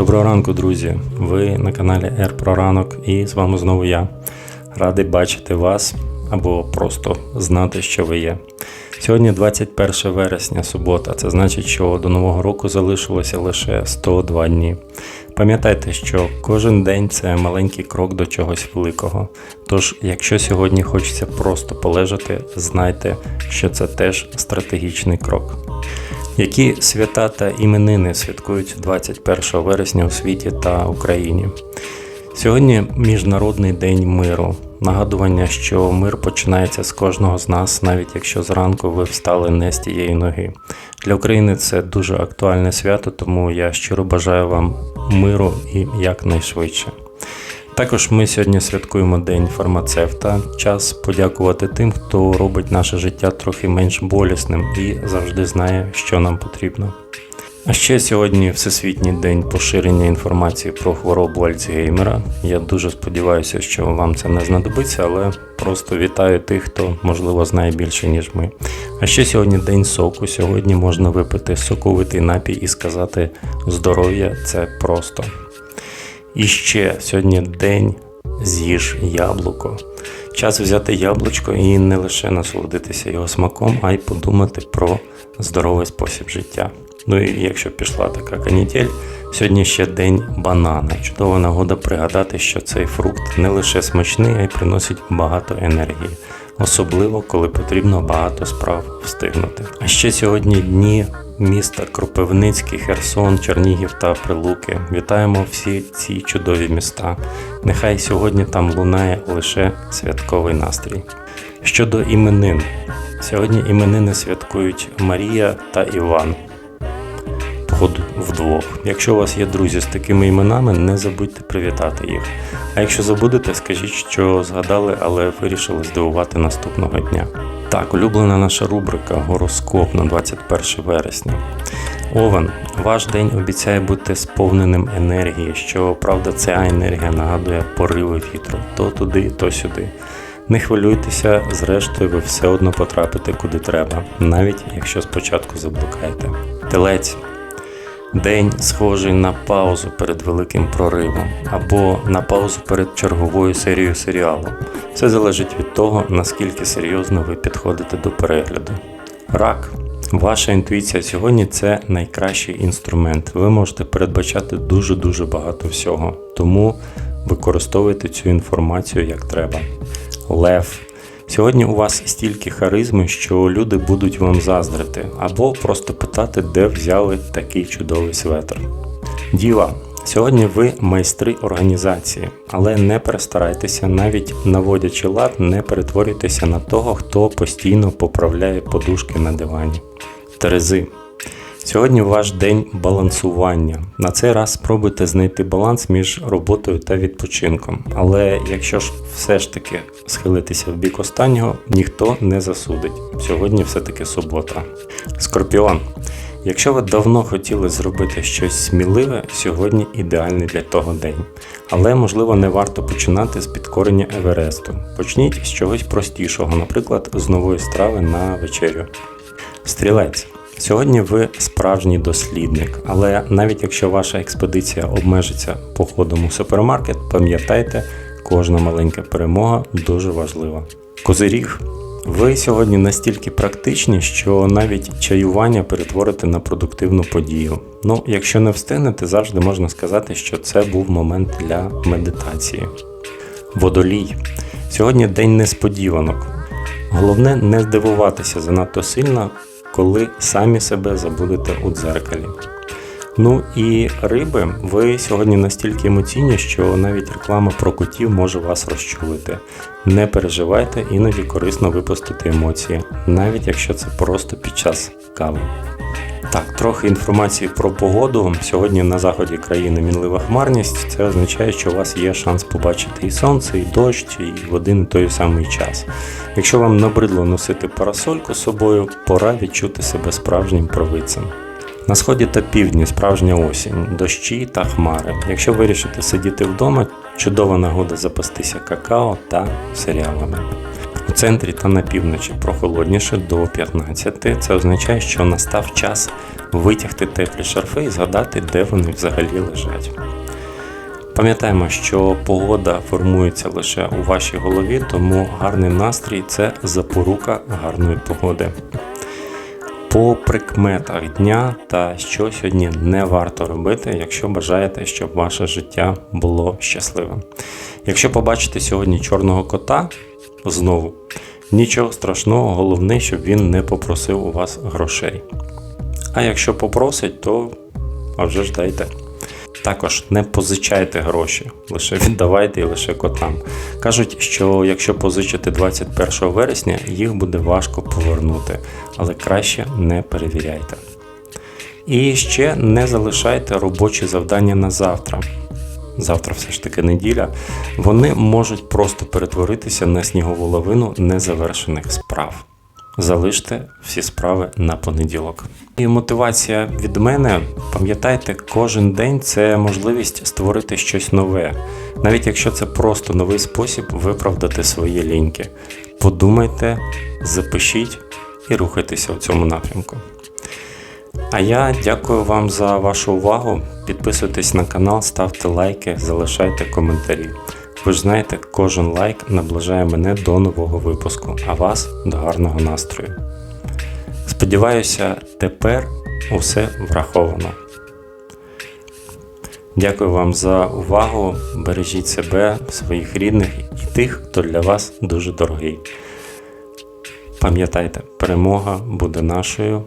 Доброго ранку, друзі! Ви на каналі Р про ранок і з вами знову я. Радий бачити вас або просто знати, що ви є. Сьогодні 21 вересня, субота. Це значить, що до Нового року залишилося лише 102 дні. Пам'ятайте, що кожен день це маленький крок до чогось великого. Тож, якщо сьогодні хочеться просто полежати, знайте, що це теж стратегічний крок. Які свята та іменини святкують 21 вересня у світі та Україні? Сьогодні Міжнародний день миру. Нагадування, що мир починається з кожного з нас, навіть якщо зранку ви встали не з тієї ноги. Для України це дуже актуальне свято, тому я щиро бажаю вам миру і якнайшвидше. Також ми сьогодні святкуємо День фармацевта. Час подякувати тим, хто робить наше життя трохи менш болісним і завжди знає, що нам потрібно. А ще сьогодні Всесвітній день поширення інформації про хворобу Альцгеймера. Я дуже сподіваюся, що вам це не знадобиться, але просто вітаю тих, хто можливо знає більше, ніж ми. А ще сьогодні день соку. Сьогодні можна випити соковитий напій і сказати здоров'я це просто. І ще сьогодні день з'їж яблуко. Час взяти яблучко і не лише насолодитися його смаком, а й подумати про здоровий спосіб життя. Ну і якщо пішла така канітель, сьогодні ще день банана. Чудова нагода пригадати, що цей фрукт не лише смачний, а й приносить багато енергії, особливо коли потрібно багато справ встигнути. А ще сьогодні дні міста Кропивницький, Херсон, Чернігів та Прилуки. Вітаємо всі ці чудові міста. Нехай сьогодні там лунає лише святковий настрій. Щодо іменин, сьогодні іменини святкують Марія та Іван. Вдвох. Якщо у вас є друзі з такими іменами, не забудьте привітати їх. А якщо забудете, скажіть, що згадали, але вирішили здивувати наступного дня. Так, улюблена наша рубрика Гороскоп на 21 вересня. Овен, ваш день обіцяє бути сповненим енергії, що правда, ця енергія нагадує пориви вітру то туди, то сюди. Не хвилюйтеся, зрештою, ви все одно потрапите куди треба, навіть якщо спочатку заблукаєте. Телець. День схожий на паузу перед великим проривом або на паузу перед черговою серією серіалу. Все залежить від того, наскільки серйозно ви підходите до перегляду. Рак. Ваша інтуїція сьогодні це найкращий інструмент. Ви можете передбачати дуже-дуже багато всього, тому використовуйте цю інформацію як треба. Лев. Сьогодні у вас стільки харизми, що люди будуть вам заздрити, або просто питати, де взяли такий чудовий светр. Діва. Сьогодні ви майстри організації, але не перестарайтеся, навіть наводячи лад, не перетворюйтеся на того, хто постійно поправляє подушки на дивані. Терези. Сьогодні ваш день балансування. На цей раз спробуйте знайти баланс між роботою та відпочинком. Але якщо ж все ж таки схилитися в бік останнього, ніхто не засудить. Сьогодні все-таки субота. Скорпіон. Якщо ви давно хотіли зробити щось сміливе, сьогодні ідеальний для того день. Але можливо не варто починати з підкорення Евересту. Почніть з чогось простішого, наприклад, з нової страви на вечерю. Стрілець. Сьогодні ви справжній дослідник, але навіть якщо ваша експедиція обмежиться походом у супермаркет, пам'ятайте, кожна маленька перемога дуже важлива. Козиріг. Ви сьогодні настільки практичні, що навіть чаювання перетворите на продуктивну подію. Ну, якщо не встигнете, завжди можна сказати, що це був момент для медитації. Водолій. Сьогодні день несподіванок. Головне не здивуватися занадто сильно, коли самі себе забудете у дзеркалі. Ну і риби, ви сьогодні настільки емоційні, що навіть реклама про котів може вас розчулити. Не переживайте, іноді корисно випустити емоції, навіть якщо це просто під час кави. Так, трохи інформації про погоду. Сьогодні на заході країни мінлива хмарність. Це означає, що у вас є шанс побачити і сонце, і дощ, і в один і той самий час. Якщо вам набридло носити парасольку з собою, пора відчути себе справжнім провидцем. На сході та півдні справжня осінь, дощі та хмари. Якщо вирішите сидіти вдома, чудова нагода запастися какао та серіалами. У центрі та на півночі прохолодніше до 15. Це означає, що настав час витягти теплі шарфи і згадати, де вони взагалі лежать. Пам'ятаємо, що погода формується лише у вашій голові, тому гарний настрій це запорука гарної погоди. По прикметах дня та що сьогодні не варто робити, якщо бажаєте, щоб ваше життя було щасливим. Якщо побачите сьогодні чорного кота, знову нічого страшного, головне, щоб він не попросив у вас грошей. А якщо попросить, то а вже ж дайте. Також не позичайте гроші, лише віддавайте і лише котам. Кажуть, що якщо позичити 21 вересня, їх буде важко повернути, але краще не перевіряйте. І ще не залишайте робочі завдання на завтра. Завтра все ж таки неділя. Вони можуть просто перетворитися на снігову лавину незавершених справ. Залиште всі справи на понеділок. І мотивація від мене, пам'ятайте, кожен день це можливість створити щось нове, навіть якщо це просто новий спосіб виправдати свої ліньки. Подумайте, запишіть і рухайтеся в цьому напрямку. А я дякую вам за вашу увагу. Підписуйтесь на канал, ставте лайки, залишайте коментарі. Ви ж знаєте, кожен лайк наближає мене до нового випуску, а вас до гарного настрою. Сподіваюся, тепер усе враховано. Дякую вам за увагу. Бережіть себе, своїх рідних і тих, хто для вас дуже дорогий. Пам'ятайте, перемога буде нашою.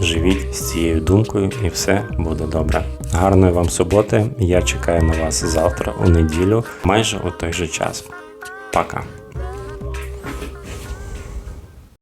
Живіть з цією думкою і все буде добре. Гарної вам суботи. Я чекаю на вас завтра у неділю, майже у той же час. Пока.